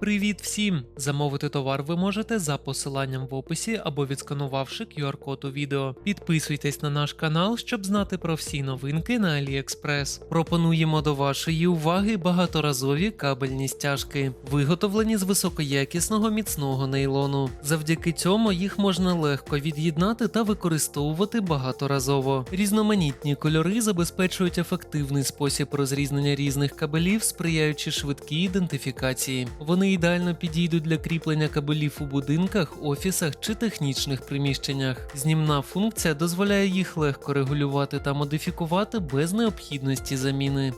Привіт всім! Замовити товар ви можете за посиланням в описі або відсканувавши QR-код у відео. Підписуйтесь на наш канал, щоб знати про всі новинки на AliExpress. Пропонуємо до вашої уваги багаторазові кабельні стяжки, виготовлені з високоякісного міцного нейлону. Завдяки цьому їх можна легко від'єднати та використовувати багаторазово. Різноманітні кольори забезпечують ефективний спосіб розрізнення різних кабелів, сприяючи швидкій ідентифікації. Вони ідеально підійдуть для кріплення кабелів у будинках, офісах чи технічних приміщеннях. Знімна функція дозволяє їх легко регулювати та модифікувати без необхідності заміни.